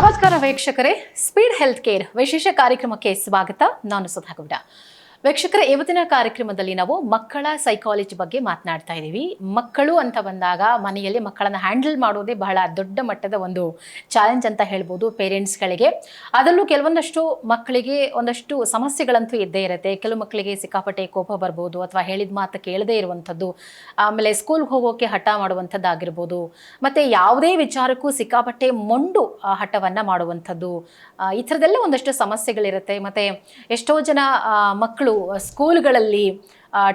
ನಮಸ್ಕಾರ ವೀಕ್ಷಕರೇ. Speed health care ವಿಶೇಷ ಕಾರ್ಯಕ್ರಮಕ್ಕೆ ಸ್ವಾಗತ. ನಾನು ಸುಧಾಗೌಡ ವೀಕ್ಷಕರೇ ಇವತ್ತಿನ ಕಾರ್ಯಕ್ರಮದಲ್ಲಿ ನಾವು ಮಕ್ಕಳ ಸೈಕಾಲಜಿ ಬಗ್ಗೆ ಮಾತನಾಡ್ತಾ ಇದ್ದೀವಿ. ಮಕ್ಕಳು ಅಂತ ಬಂದಾಗ ಮನೆಯಲ್ಲಿ ಮಕ್ಕಳನ್ನ ಹ್ಯಾಂಡಲ್ ಮಾಡೋದೇ ಬಹಳ ದೊಡ್ಡ ಮಟ್ಟದ ಒಂದು ಚಾಲೆಂಜ್ ಅಂತ ಹೇಳ್ಬೋದು ಪೇರೆಂಟ್ಸ್ಗಳಿಗೆ ಅದರಲ್ಲೂ ಕೆಲವೊಂದಷ್ಟು ಮಕ್ಕಳಿಗೆ ಒಂದಷ್ಟು ಸಮಸ್ಯೆಗಳಂತೂ ಇದ್ದೇ ಇರುತ್ತೆ. ಕೆಲವು ಮಕ್ಕಳಿಗೆ ಸಿಕ್ಕಾಪಟ್ಟೆ ಕೋಪ ಬರ್ಬೋದು ಅಥವಾ ಹೇಳಿದ ಮಾತು ಕೇಳದೇ ಇರುವಂಥದ್ದು. ಆಮೇಲೆ ಸ್ಕೂಲ್ಗೆ ಹೋಗೋಕೆ ಹಠ ಮಾಡುವಂಥದ್ದಾಗಿರ್ಬೋದು. ಮತ್ತು ಯಾವುದೇ ವಿಚಾರಕ್ಕೂ ಸಿಕ್ಕಾಪಟ್ಟೆ ಮೊಂಡು ಹಠವನ್ನ ಮಾಡುವಂಥದ್ದು. ಈ ಥರದಲ್ಲೇ ಒಂದಷ್ಟು ಸಮಸ್ಯೆಗಳಿರುತ್ತೆ. ಮತ್ತು ಎಷ್ಟೋ ಜನ ಆ, ಮಕ್ಕಳು ಸ್ಕೂಲ್ಗಳಲ್ಲಿ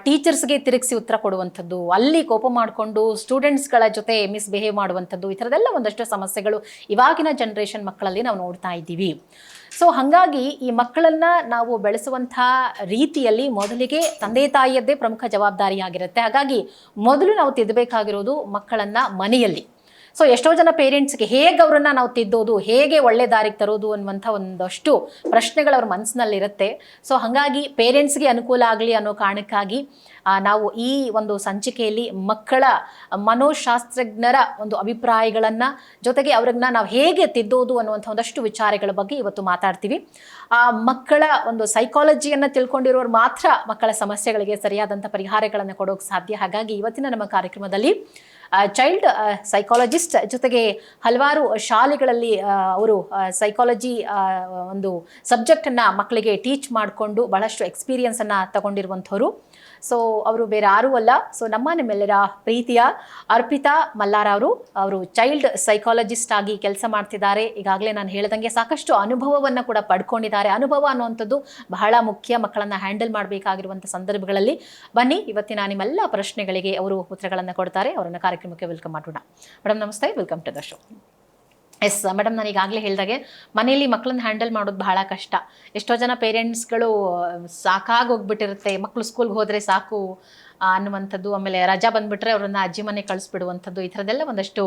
ಟೀಚರ್ಸ್ಗೆ ತಿರುಗಿಸಿ ಉತ್ತರ ಕೊಡುವಂಥದ್ದು, ಅಲ್ಲಿ ಕೋಪ ಮಾಡಿಕೊಂಡು ಸ್ಟೂಡೆಂಟ್ಸ್ಗಳ ಜೊತೆ ಮಿಸ್ಬಿಹೇವ್ ಮಾಡುವಂಥದ್ದು, ಈ ಥರದೆಲ್ಲ ಒಂದಷ್ಟು ಸಮಸ್ಯೆಗಳು ಇವಾಗಿನ ಜನ್ರೇಷನ್ ಮಕ್ಕಳಲ್ಲಿ ನಾವು ನೋಡ್ತಾ ಇದ್ದೀವಿ. ಸೊ ಹಾಗಾಗಿ ಈ ಮಕ್ಕಳನ್ನ ನಾವು ಬೆಳೆಸುವಂಥ ರೀತಿಯಲ್ಲಿ ಮೊದಲಿಗೆ ತಂದೆ ತಾಯಿಯದ್ದೇ ಪ್ರಮುಖ ಜವಾಬ್ದಾರಿಯಾಗಿರುತ್ತೆ. ಹಾಗಾಗಿ ಮೊದಲು ನಾವು ತಿದ್ದಬೇಕಾಗಿರೋದು ಮಕ್ಕಳನ್ನ ಮನೆಯಲ್ಲಿ. ಸೊ ಎಷ್ಟೋ ಜನ ಪೇರೆಂಟ್ಸ್ಗೆ ಹೇಗೆ ಅವರನ್ನ ನಾವು ತಿದ್ದೋದು, ಹೇಗೆ ಒಳ್ಳೆ ದಾರಿಗೆ ತರೋದು ಅನ್ನುವಂಥ ಒಂದಷ್ಟು ಪ್ರಶ್ನೆಗಳು ಅವ್ರ ಮನಸ್ಸಿನಲ್ಲಿರುತ್ತೆ ಸೊ ಹಾಗಾಗಿ ಪೇರೆಂಟ್ಸ್ಗೆ ಅನುಕೂಲ ಆಗಲಿ ಅನ್ನೋ ಕಾರಣಕ್ಕಾಗಿ ನಾವು ಈ ಒಂದು ಸಂಚಿಕೆಯಲ್ಲಿ ಮಕ್ಕಳ ಮನೋಶಾಸ್ತ್ರಜ್ಞರ ಒಂದು ಅಭಿಪ್ರಾಯಗಳನ್ನು, ಜೊತೆಗೆ ಅವ್ರನ್ನ ನಾವು ಹೇಗೆ ತಿದ್ದೋದು ಅನ್ನುವಂಥ ಒಂದಷ್ಟು ವಿಚಾರಗಳ ಬಗ್ಗೆ ಇವತ್ತು ಮಾತಾಡ್ತೀವಿ. ಆ, ಮಕ್ಕಳ ಒಂದು ಸೈಕಾಲಜಿಯನ್ನು ತಿಳ್ಕೊಂಡಿರೋರು ಮಾತ್ರ ಮಕ್ಕಳ ಸಮಸ್ಯೆಗಳಿಗೆ ಸರಿಯಾದಂಥ ಪರಿಹಾರಗಳನ್ನು ಕೊಡೋಕೆ ಸಾಧ್ಯ. ಹಾಗಾಗಿ ಇವತ್ತಿನ ನಮ್ಮ ಕಾರ್ಯಕ್ರಮದಲ್ಲಿ ಚೈಲ್ಡ್ ಸೈಕಾಲಜಿಸ್ಟ್ ಜೊತೆಗೆ ಹಲವಾರು ಶಾಲೆಗಳಲ್ಲಿ ಅವರು ಸೈಕಾಲಜಿ ಒಂದು ಸಬ್ಜೆಕ್ಟನ್ನು ಮಕ್ಕಳಿಗೆ ಟೀಚ್ ಮಾಡಿಕೊಂಡು ಬಹಳಷ್ಟು ಎಕ್ಸ್ಪೀರಿಯನ್ಸನ್ನು ತಗೊಂಡಿರುವಂಥವ್ರು. ಸೊ ಅವರು ಬೇರೆ ಯಾರೂ ಅಲ್ಲ. ಸೊ ನಮ್ಮ ನಿಮ್ಮೆಲ್ಲರ ಪ್ರೀತಿಯ ಅರ್ಪಿತಾ ಮಲ್ಲಾರ ಅವರು ಅವರು ಚೈಲ್ಡ್ ಸೈಕಾಲಜಿಸ್ಟ್ ಆಗಿ ಕೆಲಸ ಮಾಡ್ತಿದ್ದಾರೆ. ಈಗಾಗಲೇ ನಾನು ಹೇಳ್ದಂಗೆ ಸಾಕಷ್ಟು ಅನುಭವವನ್ನು ಕೂಡ ಪಡ್ಕೊಂಡಿದ್ದಾರೆ. ಅನುಭವ ಅನ್ನುವಂಥದ್ದು ಬಹಳ ಮುಖ್ಯ ಮಕ್ಕಳನ್ನು ಹ್ಯಾಂಡಲ್ ಮಾಡಬೇಕಾಗಿರುವಂಥ ಸಂದರ್ಭಗಳಲ್ಲಿ. ಬನ್ನಿ, ಇವತ್ತಿನ ನಿಮ್ಮೆಲ್ಲ ಪ್ರಶ್ನೆಗಳಿಗೆ ಅವರು ಉತ್ತರಗಳನ್ನು ಕೊಡ್ತಾರೆ. ಅವರನ್ನು ಕಾರ್ಯಕ್ರಮಕ್ಕೆ ವೆಲ್ಕಮ್ ಮಾಡೋಣ. ಮೇಡಮ್ ನಮಸ್ತೆ. Welcome to the show yes madam ನಾನು ಈಗಾಗಲೇ ಹೇಳಿದಾಗೆ, ಮನೆಯಲ್ಲಿ ಮಕ್ಕಳನ್ನ ಹ್ಯಾಂಡಲ್ ಮಾಡೋದು ಬಹಳ ಕಷ್ಟ. ಎಷ್ಟೋ ಜನ ಪೇರೆಂಟ್ಸ್ಗಳು ಸಾಕಾಗಿ ಹೋಗ್ಬಿಟ್ಟಿರುತ್ತೆ. ಮಕ್ಕಳು ಸ್ಕೂಲ್ಗೆ ಹೋದರೆ ಸಾಕು. ಅನ್ನುವಂಥದ್ದು ಆಮೇಲೆ ರಜಾ ಬಂದ್ಬಿಟ್ರೆ ಅವ್ರನ್ನ ಅಜ್ಜಿ ಮನೆ ಕಳಿಸ್ಬಿಡುವಂಥದ್ದು ಈ ಥರದ್ದೆಲ್ಲ ಒಂದಷ್ಟು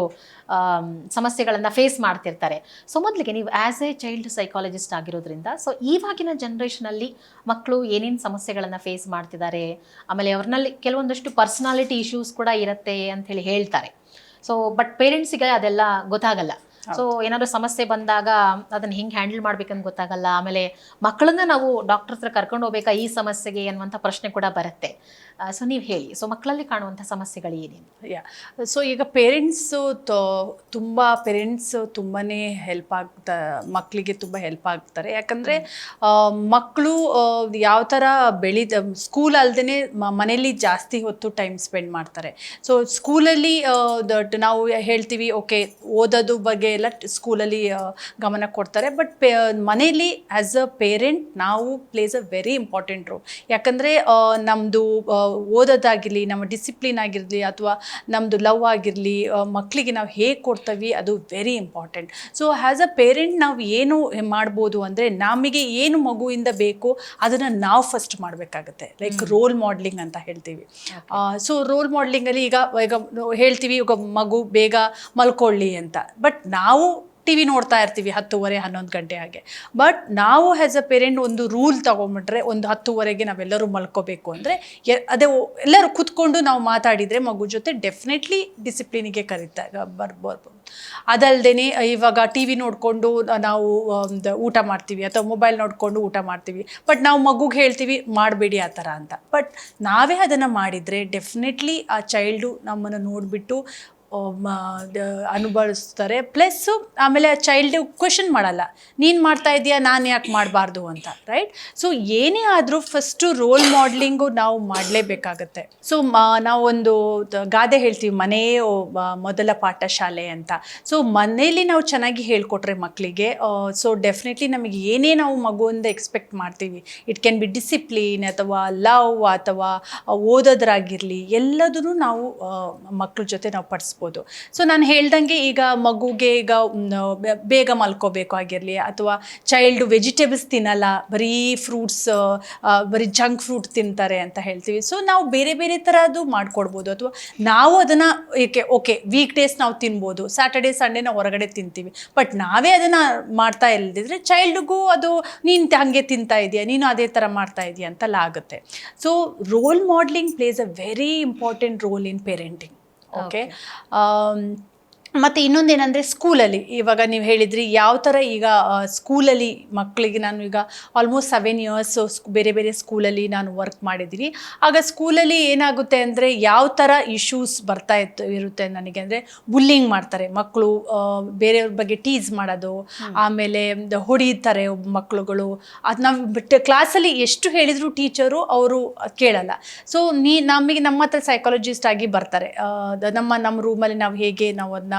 ಸಮಸ್ಯೆಗಳನ್ನು ಫೇಸ್ ಮಾಡ್ತಿರ್ತಾರೆ. ಸೊ ಮೊದಲಿಗೆ ನೀವು ಆ್ಯಸ್ ಎ ಚೈಲ್ಡ್ ಸೈಕಾಲಜಿಸ್ಟ್ ಆಗಿರೋದ್ರಿಂದ ಸೊ ಇವಾಗಿನ ಜನ್ರೇಷನಲ್ಲಿ ಮಕ್ಕಳು ಏನೇನು ಸಮಸ್ಯೆಗಳನ್ನು ಫೇಸ್ ಮಾಡ್ತಿದ್ದಾರೆ ಆಮೇಲೆ ಅವ್ರನ್ನಲ್ಲಿ ಕೆಲವೊಂದಷ್ಟು ಪರ್ಸನಾಲಿಟಿ ಇಶ್ಯೂಸ್ ಕೂಡ ಇರುತ್ತೆ ಅಂತ ಹೇಳಿ ಹೇಳ್ತಾರೆ. ಸೊ ಬಟ್ ಪೇರೆಂಟ್ಸಿಗೆ ಅದೆಲ್ಲ ಗೊತ್ತಾಗಲ್ಲ. ಸೊ ಏನಾದ್ರು ಸಮಸ್ಯೆ ಬಂದಾಗ ಅದನ್ನ ಹೆಂಗೆ ಹ್ಯಾಂಡಲ್ ಮಾಡ್ಬೇಕಂತ ಗೊತ್ತಾಗಲ್ಲ. ಆಮೇಲೆ ಮಕ್ಕಳನ್ನ ನಾವು ಡಾಕ್ಟರ್ ಹತ್ರ ಕರ್ಕೊಂಡು ಹೋಗ್ಬೇಕಾ ಈ ಸಮಸ್ಯೆಗೆ ಅನ್ನುವಂಥ ಪ್ರಶ್ನೆ ಕೂಡ ಬರುತ್ತೆ. ಸೊ ನೀವು ಹೇಳಿ. ಸೊ ಮಕ್ಕಳಲ್ಲಿ ಕಾಣುವಂಥ ಸಮಸ್ಯೆಗಳು ಏನೇನು? ಯಾ ಸೊ ಈಗ ಪೇರೆಂಟ್ಸು ತುಂಬ ಪೇರೆಂಟ್ಸು ತುಂಬಾ ಹೆಲ್ಪ್ ಆಗ್ತಾ ಮಕ್ಕಳಿಗೆ ತುಂಬ ಹೆಲ್ಪ್ ಆಗ್ತಾರೆ. ಯಾಕಂದರೆ ಮಕ್ಕಳು ಯಾವ ಥರ ಬೆಳೀತ ಸ್ಕೂಲ್ ಅಲ್ಲದೇ ಮನೇಲಿ ಜಾಸ್ತಿ ಹೊತ್ತು ಟೈಮ್ ಸ್ಪೆಂಡ್ ಮಾಡ್ತಾರೆ. ಸೊ ಸ್ಕೂಲಲ್ಲಿ ದಟ್ ನಾವು ಹೇಳ್ತೀವಿ ಓಕೆ ಓದೋದು ಬಗ್ಗೆ ಎಲ್ಲ ಸ್ಕೂಲಲ್ಲಿ ಗಮನ ಕೊಡ್ತಾರೆ. ಬಟ್ ಮನೇಲಿ ಆ್ಯಸ್ ಅ ಪೇರೆಂಟ್ ನಾವು plays a very important role ಯಾಕಂದರೆ ನಮ್ಮದು ಓದೋದಾಗಿರಲಿ ನಮ್ಮ ಡಿಸಿಪ್ಲಿನ್ ಆಗಿರಲಿ ಅಥವಾ ನಮ್ಮದು ಲವ್ ಆಗಿರಲಿ ಮಕ್ಕಳಿಗೆ ನಾವು ಹೇಗೆ ಕೊಡ್ತೀವಿ ಅದು very important so as a parent ನಾವು ಏನು ಮಾಡ್ಬೋದು ಅಂದರೆ ನಮಗೆ ಏನು ಮಗುವಿಂದ ಬೇಕು ಅದನ್ನು ನಾವು ಫಸ್ಟ್ ಮಾಡಬೇಕಾಗುತ್ತೆ. ಲೈಕ್ ರೋಲ್ ಮಾಡ್ಲಿಂಗ್ ಅಂತ ಹೇಳ್ತೀವಿ. ಸೊ ರೋಲ್ ಮಾಡ್ಲಿಂಗಲ್ಲಿ ಈಗ ಈಗ ಹೇಳ್ತೀವಿ ಈಗ ಮಗು ಬೇಗ ಮಲ್ಕೊಳ್ಳಿ ಅಂತ. ಬಟ್ ನಾವು ಟಿ ವಿ ನೋಡ್ತಾ ಇರ್ತೀವಿ ಹತ್ತುವರೆ, ಹನ್ನೊಂದು ಗಂಟೆ ಹಾಗೆ. ಬಟ್ ನಾವು ಆ್ಯಸ್ ಅ ಪೇರೆಂಟ್ ಒಂದು ರೂಲ್ ತೊಗೊಂಬಿಟ್ರೆ ಒಂದು ಹತ್ತುವರೆಗೆ ನಾವೆಲ್ಲರೂ ಮಲ್ಕೋಬೇಕು ಅಂದರೆ ಅದೇ ಎಲ್ಲರೂ ಕೂತ್ಕೊಂಡು ನಾವು ಮಾತಾಡಿದರೆ ಮಗು ಜೊತೆ ಡೆಫಿನೆಟ್ಲಿ ಡಿಸಿಪ್ಲಿನಿಗೆ ಕರೀತಾ ಬರ್ಬೋದು. ಅದಲ್ಲದೆ ಇವಾಗ ಟಿ ವಿ ನೋಡಿಕೊಂಡು ನಾವು ಊಟ ಮಾಡ್ತೀವಿ ಅಥವಾ ಮೊಬೈಲ್ ನೋಡಿಕೊಂಡು ಊಟ ಮಾಡ್ತೀವಿ. ಬಟ್ ನಾವು ಮಗುಗೆ ಹೇಳ್ತೀವಿ ಮಾಡಬೇಡಿ ಆ ಥರ ಅಂತ. ಬಟ್ ನಾವೇ ಅದನ್ನು ಮಾಡಿದರೆ ಡೆಫಿನೆಟ್ಲಿ ಆ ಚೈಲ್ಡು ನಮ್ಮನ್ನು ನೋಡಿಬಿಟ್ಟು ಅನುಭವಿಸ್ತಾರೆ. ಪ್ಲಸ್ಸು ಆಮೇಲೆ ಚೈಲ್ಡ್ ಕ್ವೆಶನ್ ಮಾಡಲ್ಲ. ನೀನು ಮಾಡ್ತಾ ಇದೀಯಾ, ನಾನು ಯಾಕೆ ಮಾಡಬಾರ್ದು ಅಂತ ರೈಟ್ ಸೊ ಏನೇ ಆದರೂ ಫಸ್ಟು ರೋಲ್ ಮಾಡ್ಲಿಂಗು ನಾವು ಮಾಡಲೇಬೇಕಾಗತ್ತೆ. ಸೊ ನಾವು ಒಂದು ಗಾದೆ ಹೇಳ್ತೀವಿ ಮನೆಯೇ ಮೊದಲ ಪಾಠಶಾಲೆ ಅಂತ. ಸೊ ಮನೆಯಲ್ಲಿ ನಾವು ಚೆನ್ನಾಗಿ ಹೇಳ್ಕೊಟ್ರೆ ಮಕ್ಕಳಿಗೆ ಸೊ ಡೆಫಿನೆಟ್ಲಿ ನಮಗೆ ಏನೇ ನಾವು ಮಗುವಿಂದ ಎಕ್ಸ್ಪೆಕ್ಟ್ ಮಾಡ್ತೀವಿ ಇಟ್ ಕ್ಯಾನ್ ಬಿ ಡಿಸಿಪ್ಲಿನ್ ಅಥವಾ ಲವ್ ಅಥವಾ ಓದೋದ್ರಾಗಿರಲಿ, ಎಲ್ಲದನ್ನು ನಾವು ಮಕ್ಕಳ ಜೊತೆ ನಾವು ಪಡಿಸ್ಬೋದು ಸೊ ನಾನು ಹೇಳ್ದಂಗೆ ಈಗ ಮಗುಗೆ ಈಗ ಬೇಗ ಮಲ್ಕೋಬೇಕು ಆಗಿರಲಿ ಅಥವಾ ಚೈಲ್ಡ್ ವೆಜಿಟೇಬಲ್ಸ್ ತಿನ್ನಲ್ಲ, ಬರೀ ಫ್ರೂಟ್ಸ್ ಬರೀ ಜಂಕ್ ಫ್ರೂಟ್ ತಿಂತಾರೆ ಅಂತ ಹೇಳ್ತೀವಿ. ಸೊ ನಾವು ಬೇರೆ ಬೇರೆ ಥರದ್ದು ಮಾಡ್ಕೊಡ್ಬೋದು. ಅಥವಾ ನಾವು ಅದನ್ನು ಏಕೆ ಓಕೆ ವೀಕ್ ಡೇಸ್ ನಾವು ತಿನ್ಬೋದು ಸ್ಯಾಟರ್ಡೇ ಸಂಡೇ ಹೊರಗಡೆ ತಿಂತೀವಿ. ಬಟ್ ನಾವೇ ಅದನ್ನು ಮಾಡ್ತಾ ಇಲ್ಲದಿದ್ರೆ ಚೈಲ್ಡ್ಗೂ ಅದು, ನೀನು ಹಾಗೆ ತಿಂತಾ ಇದೆಯಾ? ನೀನು ಅದೇ ಥರ ಮಾಡ್ತಾ ಇದೆಯಾ? ಅಂತೆಲ್ಲ ಆಗುತ್ತೆ. So role modelling plays a very important role in parenting okay ಮತ್ತು ಇನ್ನೊಂದೇನೆಂದರೆ ಸ್ಕೂಲಲ್ಲಿ. ಇವಾಗ ನೀವು ಹೇಳಿದ್ರಿ ಯಾವ ಥರ ಈಗ ಸ್ಕೂಲಲ್ಲಿ ಮಕ್ಕಳಿಗೆ ನಾನು ಈಗ ಆಲ್ಮೋಸ್ಟ್ ಸೆವೆನ್ ಇಯರ್ಸ್ ಬೇರೆ ಬೇರೆ ಸ್ಕೂಲಲ್ಲಿ ನಾನು ವರ್ಕ್ ಮಾಡಿದ್ದೀನಿ. ಆಗ ಸ್ಕೂಲಲ್ಲಿ ಏನಾಗುತ್ತೆ ಅಂದರೆ ಯಾವ ಥರ ಇಶ್ಯೂಸ್ ಬರ್ತಾ ಇತ್ತು ಇರುತ್ತೆ ನನಗೆ ಅಂದರೆ ಬುಲ್ಲಿಂಗ್ ಮಾಡ್ತಾರೆ. ಮಕ್ಕಳು ಬೇರೆಯವ್ರ ಬಗ್ಗೆ ಟೀಸ್ ಮಾಡೋದು ಆಮೇಲೆ ಹೊಡಿತಾರೆ ಮಕ್ಕಳುಗಳು ಅದು ನಾವು ಬಿಟ್ಟು ಕ್ಲಾಸಲ್ಲಿ ಎಷ್ಟು ಹೇಳಿದ್ರು ಟೀಚರು ಅವರು ಕೇಳಲ್ಲ. ಸೊ ನೀ ನಮಗೆ ನಮ್ಮ ಹತ್ರ ಸೈಕಾಲಜಿಸ್ಟ್ ಆಗಿ ಬರ್ತಾರೆ. ನಮ್ಮ ನಮ್ಮ ರೂಮಲ್ಲಿ ನಾವು ಹೇಗೆ ನಾವು ಅದನ್ನ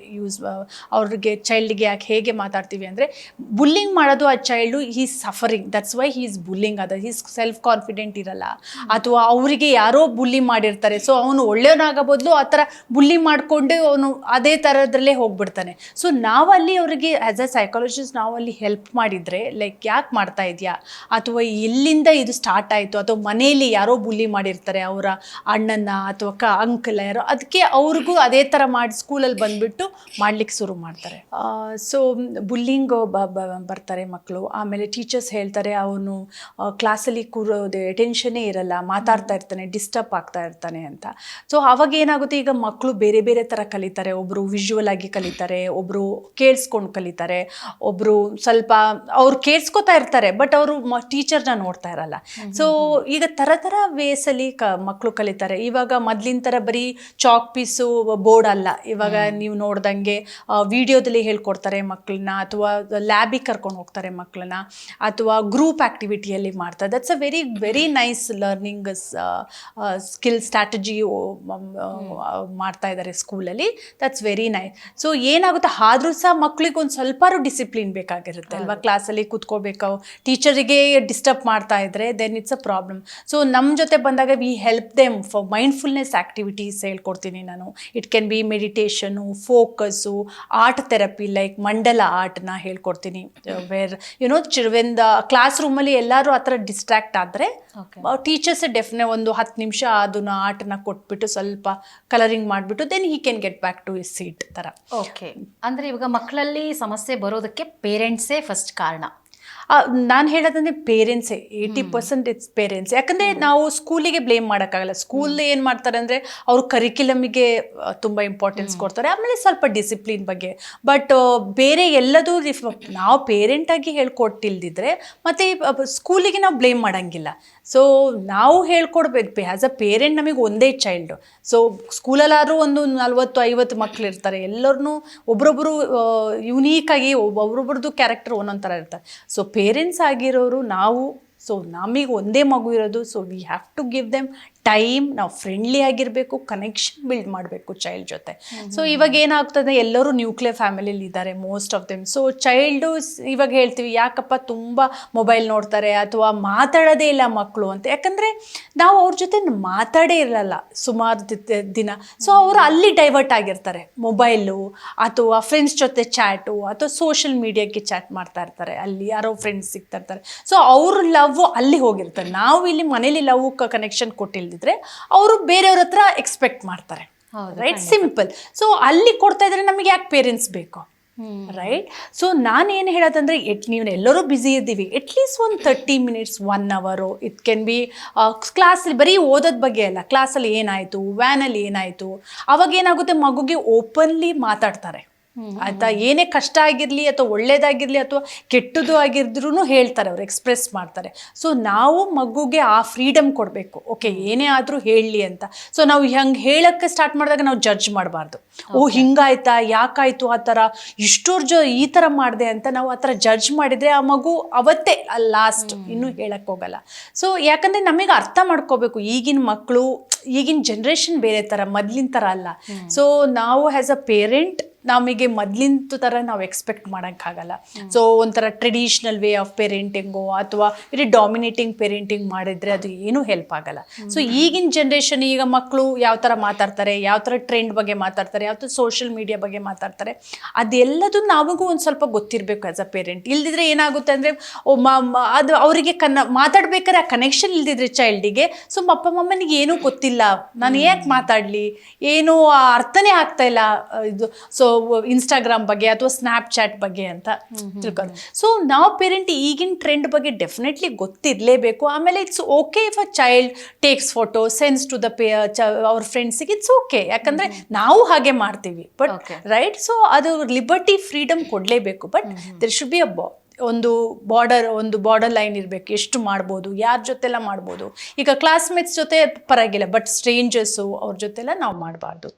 ಯೂಸ್ ಅವ್ರಿಗೆ ಚೈಲ್ಡ್ಗೆ ಯಾಕೆ ಹೇಗೆ ಮಾತಾಡ್ತೀವಿ ಅಂದರೆ ಬುಲ್ಲಿಂಗ್ ಮಾಡೋದು ಆ child is suffering that's why he's bullying ಅದ ಹೀಸ್ ಸೆಲ್ಫ್ ಕಾನ್ಫಿಡೆಂಟ್ ಇರಲ್ಲ. ಅಥವಾ ಅವರಿಗೆ ಯಾರೋ ಬುಲ್ಲಿ ಮಾಡಿರ್ತಾರೆ. ಸೊ ಅವನು ಒಳ್ಳೆಯವನಾಗೋ ಬದಲು ಆ ಥರ ಬುಲ್ಲಿ ಮಾಡಿಕೊಂಡು ಅವನು ಅದೇ ಥರದ್ರಲ್ಲೇ ಹೋಗ್ಬಿಡ್ತಾನೆ. ಸೊ ನಾವಲ್ಲಿ ಅವರಿಗೆ ಆ್ಯಸ್ ಅ ಸೈಕಾಲಜಿಸ್ಟ್ ನಾವಲ್ಲಿ ಹೆಲ್ಪ್ ಮಾಡಿದರೆ ಲೈಕ್ ಯಾಕೆ ಮಾಡ್ತಾ ಇದೆಯಾ? ಅಥವಾ ಎಲ್ಲಿಂದ ಇದು ಸ್ಟಾರ್ಟ್ ಆಯಿತು. ಅಥವಾ ಮನೆಯಲ್ಲಿ ಯಾರೋ ಬುಲ್ಲಿ ಮಾಡಿರ್ತಾರೆ, ಅವರ ಅಣ್ಣನ ಅಥವಾ ಕ ಅಂಕಲ್ ಯಾರೋ, ಅದಕ್ಕೆ ಅವ್ರಿಗೂ ಅದೇ ಥರ ಮಾಡಿ ಸ್ಕೂಲಲ್ಲಿ ಬಂದುಬಿಟ್ಟು ಮಾಡ್ಲಿಕ್ಕೆ ಶುರು ಮಾಡ್ತಾರೆ. ಸೊ ಬುಲ್ಲಿಂಗ್ ಬರ್ತಾರೆ ಮಕ್ಕಳು ಆಮೇಲೆ ಟೀಚರ್ಸ್ ಹೇಳ್ತಾರೆ ಅವನು ಕ್ಲಾಸಲ್ಲಿ ಕೂರೋದು ಅಟೆನ್ಷನ್ನೇ ಇರಲ್ಲ ಮಾತಾಡ್ತಾ ಇರ್ತಾನೆ ಡಿಸ್ಟರ್ಬ್ ಆಗ್ತಾ ಇರ್ತಾನೆ ಅಂತ. ಸೊ ಅವಾಗ ಏನಾಗುತ್ತೆ? ಈಗ ಮಕ್ಕಳು ಬೇರೆ ಬೇರೆ ಥರ ಕಲಿತಾರೆ. ಒಬ್ಬರು ವಿಜುವಲ್ ಆಗಿ ಕಲಿತಾರೆ ಒಬ್ಬರು ಕೇಳಿಸ್ಕೊಂಡು ಕಲಿತಾರೆ ಒಬ್ಬರು ಸ್ವಲ್ಪ ಅವ್ರು ಕೇಳಿಸ್ಕೊತಾ ಇರ್ತಾರೆ ಬಟ್ ಅವರು ಟೀಚರ್ನ ನೋಡ್ತಾ ಇರಲ್ಲ. ಸೊ ಈಗ ಥರ ಥರ ವೇಸಲ್ಲಿ ಕ ಮಕ್ಕಳು ಕಲಿತಾರೆ. ಇವಾಗ ಮೊದ್ಲಿನ ಥರ ಬರೀ ಚಾಕ್ ಪೀಸು ಬೋರ್ಡ್ ಅಲ್ಲ. ಇವಾಗ ನೀವು ನೋಡ್ದಂಗೆ ವಿಡಿಯೋದಲ್ಲಿ ಹೇಳ್ಕೊಡ್ತಾರೆ ಮಕ್ಕಳನ್ನ ಅಥವಾ ಲ್ಯಾಬಿಗೆ ಕರ್ಕೊಂಡು ಹೋಗ್ತಾರೆ ಮಕ್ಕಳನ್ನ ಅಥವಾ ಗ್ರೂಪ್ ಆ್ಯಕ್ಟಿವಿಟಿಯಲ್ಲಿ ಮಾಡ್ತಾರೆ. That's a very very nice learning skill strategy ಮಾಡ್ತಾ ಇದ್ದಾರೆ ಸ್ಕೂಲಲ್ಲಿ. ದಟ್ಸ್ ವೆರಿ ನೈಸ್ ಸೊ ಏನಾಗುತ್ತೆ? ಆದರೂ ಸಹ ಮಕ್ಳಿಗೆ ಒಂದು ಸ್ವಲ್ಪಾರು ಡಿಸಿಪ್ಲಿನ್ ಬೇಕಾಗಿರುತ್ತೆ ಅಲ್ವಾ? ಕ್ಲಾಸಲ್ಲಿ ಕೂತ್ಕೋಬೇಕು. ಟೀಚರಿಗೆ ಡಿಸ್ಟರ್ಬ್ ಮಾಡ್ತಾ ಇದ್ರೆ then it's a problem so ನಮ್ಮ ಜೊತೆ ಬಂದಾಗ we help them for mindfulness activities ಹೇಳ್ಕೊಡ್ತೀನಿ ನಾನು. It can be meditation focus art therapy like mandala ಆರ್ಟ್ನ ಹೇಳ್ಕೊಡ್ತೀನಿ. Where you know children the class ರೂಮಲ್ಲಿ ಎಲ್ಲರೂ ಆ ಥರ ಡಿಸ್ಟ್ರಾಕ್ಟ್ ಆದರೆ ಟೀಚರ್ಸ್ ಡೆಫಿನೆ ಒಂದು ಹತ್ತು ನಿಮಿಷ ಅದನ್ನ ಆರ್ಟನ್ನ ಕೊಟ್ಬಿಟ್ಟು ಸ್ವಲ್ಪ ಕಲರಿಂಗ್ ಮಾಡಿಬಿಟ್ಟು then he can get back to his seat ಥರ ಓಕೆ ಅಂದರೆ ಇವಾಗ ಮಕ್ಕಳಲ್ಲಿ ಸಮಸ್ಯೆ ಬರೋದಕ್ಕೆ ಪೇರೆಂಟ್ಸೇ ಫಸ್ಟ್ ಕಾರಣ. ನಾನು ಹೇಳೋದಂದ್ರೆ ಪೇರೆಂಟ್ಸೇ ಏಯ್ಟಿ ಪರ್ಸೆಂಟ್ ಇಟ್ಸ್ ಪೇರೆಂಟ್ಸ್ ಯಾಕಂದರೆ ನಾವು ಸ್ಕೂಲಿಗೆ ಬ್ಲೇಮ್ ಮಾಡೋಕ್ಕಾಗಲ್ಲ. ಸ್ಕೂಲ್ ಏನು ಮಾಡ್ತಾರೆ ಅಂದರೆ ಅವರು ಕರಿಕ್ಯುಲಮಿಗೆ ತುಂಬ ಇಂಪಾರ್ಟೆನ್ಸ್ ಕೊಡ್ತಾರೆ. ಆಮೇಲೆ ಸ್ವಲ್ಪ ಡಿಸಿಪ್ಲಿನ್ ಬಗ್ಗೆ. ಬಟ್ ಬೇರೆ ಎಲ್ಲದೂ ನಾವು ಪೇರೆಂಟಾಗಿ ಹೇಳ್ಕೊಟ್ಟಿಲ್ದಿದ್ರೆ ಮತ್ತು ಸ್ಕೂಲಿಗೆ ನಾವು ಬ್ಲೇಮ್ ಮಾಡೋಂಗಿಲ್ಲ. ಸೊ ನಾವು ಹೇಳ್ಕೊಡ್ಬೇಕು. ಆ್ಯಸ್ ಅ ಪೇರೆಂಟ್ ನಮಗೆ ಒಂದೇ ಚೈಲ್ಡು ಸೊ ಸ್ಕೂಲಲ್ಲಾದ್ರೂ ಒಂದು ನಲ್ವತ್ತು, ಐವತ್ತು ಮಕ್ಳು ಇರ್ತಾರೆ. ಎಲ್ಲರನ್ನೂ ಒಬ್ರೊಬ್ಬರು ಯುನೀಕಾಗಿ ಒಬ್ಬೊಬ್ರದ್ದು ಕ್ಯಾರೆಕ್ಟರ್ ಒಂದೊಂದು ಥರ ಇರ್ತಾರೆ. ಸೊ ಪೇರೆಂಟ್ಸ್ ಆಗಿರೋರು ನಾವು ಸೊ ನಮಗೆ ಒಂದೇ ಮಗು ಇರೋದು so we have to give them time ನಾವು ಫ್ರೆಂಡ್ಲಿ ಆಗಿರಬೇಕು ಕನೆಕ್ಷನ್ ಬಿಲ್ಡ್ ಮಾಡಬೇಕು ಚೈಲ್ಡ್ ಜೊತೆ. ಸೊ ಇವಾಗ ಏನಾಗ್ತದೆ ಎಲ್ಲರೂ ನ್ಯೂಕ್ಲಿಯರ್ ಫ್ಯಾಮಿಲಿಲಿ ಇದ್ದಾರೆ most of them so child ಇವಾಗ ಹೇಳ್ತೀವಿ ಯಾಕಪ್ಪ ತುಂಬ ಮೊಬೈಲ್ ನೋಡ್ತಾರೆ ಅಥವಾ ಮಾತಾಡೋದೇ ಇಲ್ಲ ಮಕ್ಕಳು ಅಂತ. ಯಾಕಂದರೆ ನಾವು ಅವ್ರ ಜೊತೆ ಮಾತಾಡೇ ಇರಲ್ಲ ಸುಮಾರು ದಿನ. ಸೊ ಅವರು ಅಲ್ಲಿ ಡೈವರ್ಟ್ ಆಗಿರ್ತಾರೆ. ಮೊಬೈಲು ಅಥವಾ ಫ್ರೆಂಡ್ಸ್ ಜೊತೆ ಚಾಟು ಅಥವಾ ಸೋಷಿಯಲ್ ಮೀಡಿಯಾಕ್ಕೆ ಚಾಟ್ ಮಾಡ್ತಾ ಇರ್ತಾರೆ. ಅಲ್ಲಿ ಯಾರೋ ಫ್ರೆಂಡ್ಸ್ ಸಿಗ್ತಾ ಇರ್ತಾರೆ. ಸೊ ಅವ್ರ ಲವ್ ಅಲ್ಲಿ ಹೋಗಿರ್ತಾರೆ ನಾವು ಇಲ್ಲಿ ಮನೇಲಿ ಲವ್ ಕನೆಕ್ಷನ್ ಕೊಟ್ಟಿಲ್ದಿದ್ರೆ ಅವರು ಬೇರೆಯವ್ರ ಹತ್ರ ಎಕ್ಸ್ಪೆಕ್ಟ್ ಮಾಡ್ತಾರೆ. ರೈಟ್ ಸಿಂಪಲ್ ಸೊ ಅಲ್ಲಿ ಕೊಡ್ತಾ ಇದ್ರೆ ನಮಗೆ ಯಾಕೆ ಪೇರೆಂಟ್ಸ್ ಬೇಕು? ರೈಟ್ ಸೊ ನಾನು ಏನು ಹೇಳೋದಂದ್ರೆ ಎಟ್ ನೀವು ಎಲ್ಲರೂ ಬ್ಯುಸಿ ಇದ್ದೀವಿ. ಅಟ್ಲೀಸ್ಟ್ ಒಂದು ತರ್ಟಿ ಮಿನಿಟ್ಸ್ ಒನ್ ಅವರು ಇಟ್ ಕೆನ್ ಬಿ ಕ್ಲಾಸಲ್ಲಿ ಬರೀ ಓದೋದ್ ಬಗ್ಗೆ ಅಲ್ಲ. ಕ್ಲಾಸಲ್ಲಿ ಏನಾಯಿತು? ವ್ಯಾನಲ್ಲಿ ಏನಾಯಿತು? ಅವಾಗ ಏನಾಗುತ್ತೆ? ಮಗುಗೆ ಓಪನ್ಲಿ ಮಾತಾಡ್ತಾರೆ. ಆಯ್ತಾ? ಏನೇ ಕಷ್ಟ ಆಗಿರಲಿ ಅಥವಾ ಒಳ್ಳೇದಾಗಿರಲಿ ಅಥವಾ ಕೆಟ್ಟದ್ದು ಆಗಿದ್ರು ಹೇಳ್ತಾರೆ ಅವ್ರು ಎಕ್ಸ್ಪ್ರೆಸ್ ಮಾಡ್ತಾರೆ. ಸೊ ನಾವು ಮಗುಗೆ ಆ ಫ್ರೀಡಮ್ ಕೊಡಬೇಕು. ಓಕೆ ಏನೇ ಆದರೂ ಹೇಳಲಿ ಅಂತ. ಸೊ ನಾವು ಹಂಗೆ ಹೇಳೋಕ್ಕೆ ಸ್ಟಾರ್ಟ್ ಮಾಡಿದಾಗ ನಾವು ಜಡ್ಜ್ ಮಾಡಬಾರ್ದು. ಓ ಹಿಂಗಾಯ್ತಾ? ಯಾಕಾಯ್ತು ಆ ಥರ? ಇಷ್ಟೋರ್ ಜೊ ಈ ಥರ ಮಾಡಿದೆ ಅಂತ ನಾವು ಆ ಥರ ಜಡ್ಜ್ ಮಾಡಿದರೆ ಆ ಮಗು ಅವತ್ತೇ ಲಾಸ್ಟ್ ಇನ್ನೂ ಹೇಳಕ್ಕೆ ಹೋಗಲ್ಲ. ಸೊ ಯಾಕಂದರೆ ನಮಗೆ ಅರ್ಥ ಮಾಡ್ಕೋಬೇಕು. ಈಗಿನ ಮಕ್ಕಳು ಈಗಿನ ಜನ್ರೇಷನ್ ಬೇರೆ ಥರ ಮೊದಲಿನ ಥರ ಅಲ್ಲ. ಸೊ ನಾವು ಆ್ಯಸ್ ಅ ಪೇರೆಂಟ್ ನಮಗೆ ಮೊದಲಿನ ಥರ ನಾವು ಎಕ್ಸ್ಪೆಕ್ಟ್ ಮಾಡೋಕ್ಕಾಗಲ್ಲ. ಸೊ ಒಂಥರ ಟ್ರೆಡಿಷ್ನಲ್ ವೇ ಆಫ್ ಪೇರೆಂಟಿಂಗು ಅಥವಾ ಇಡೀ ಡಾಮಿನೇಟಿಂಗ್ ಪೇರೆಂಟಿಂಗ್ ಮಾಡಿದರೆ ಅದು ಏನೂ ಹೆಲ್ಪ್ ಆಗಲ್ಲ. ಸೊ ಈಗಿನ ಜನ್ರೇಷನ್ ಈಗ ಮಕ್ಕಳು ಯಾವ ಥರ ಮಾತಾಡ್ತಾರೆ ಯಾವ ಥರ ಟ್ರೆಂಡ್ ಬಗ್ಗೆ ಮಾತಾಡ್ತಾರೆ ಯಾವ ಥರ ಸೋಷಿಯಲ್ ಮೀಡಿಯಾ ಬಗ್ಗೆ ಮಾತಾಡ್ತಾರೆ ಅದೆಲ್ಲದೂ ನಮಗೂ ಒಂದು ಸ್ವಲ್ಪ ಗೊತ್ತಿರಬೇಕು ಆ್ಯಸ್ ಅ ಪೇರೆಂಟ್ ಇಲ್ದಿದ್ರೆ ಏನಾಗುತ್ತೆ ಅಂದರೆ ಅದು ಅವರಿಗೆ ಕನ್ನ ಮಾತಾಡ್ಬೇಕಾದ್ರೆ ಆ ಕನೆಕ್ಷನ್ ಇಲ್ದಿದ್ರೆ ಚೈಲ್ಡಿಗೆ ಸೊ ಅಪ್ಪ ಮಮ್ಮನಿಗೆ ಏನೂ ಗೊತ್ತಿಲ್ಲ. ನಾನು ಯಾಕೆ ಮಾತಾಡಲಿ? ಏನೂ ಅರ್ಥನೇ ಆಗ್ತಾ ಇಲ್ಲ. ಇದು ಸೊ ಇನ್ಸ್ಟಾಗ್ರಾಮ್ ಬಗ್ಗೆ ಅಥವಾ ಸ್ನ್ಯಾಪ್ಚಾಟ್ ಬಗ್ಗೆ ಅಂತ ತಿಳ್ಕೊಂಡು ಸೊ ನಾವು ಪೇರೆಂಟ್ ಈಗಿನ ಟ್ರೆಂಡ್ ಬಗ್ಗೆ ಡೆಫಿನೆಟ್ಲಿ ಗೊತ್ತಿರಲೇಬೇಕು. ಆಮೇಲೆ it's okay if a child takes photo sends to the pay ಅವ್ರ ಫ್ರೆಂಡ್ಸಿಗೆ ಇಟ್ಸ್ ಓಕೆ ಯಾಕಂದ್ರೆ ನಾವು ಹಾಗೆ ಮಾಡ್ತೀವಿ. ಬಟ್ ರೈಟ್ ಸೊ ಅದು ಲಿಬರ್ಟಿ ಫ್ರೀಡಮ್ ಕೊಡಲೇಬೇಕು. But there should be a ಒಂದು ಬಾರ್ಡರ್ ಒಂದು ಬಾರ್ಡರ್ ಲೈನ್ ಇರಬೇಕು. ಎಷ್ಟು ಮಾಡ್ಬೋದು ಯಾರ ಜೊತೆಲ್ಲ ಮಾಡ್ಬೋದು. ಈಗ ಕ್ಲಾಸ್ಮೇಟ್ಸ್ ಜೊತೆ ಪರವಾಗಿಲ್ಲ. ಬಟ್ ಸ್ಟ್ರೇಂಜರ್ಸು ಅವ್ರ ಜೊತೆಲ್ಲ ನಾವು ಮಾಡಬಾರ್ದು.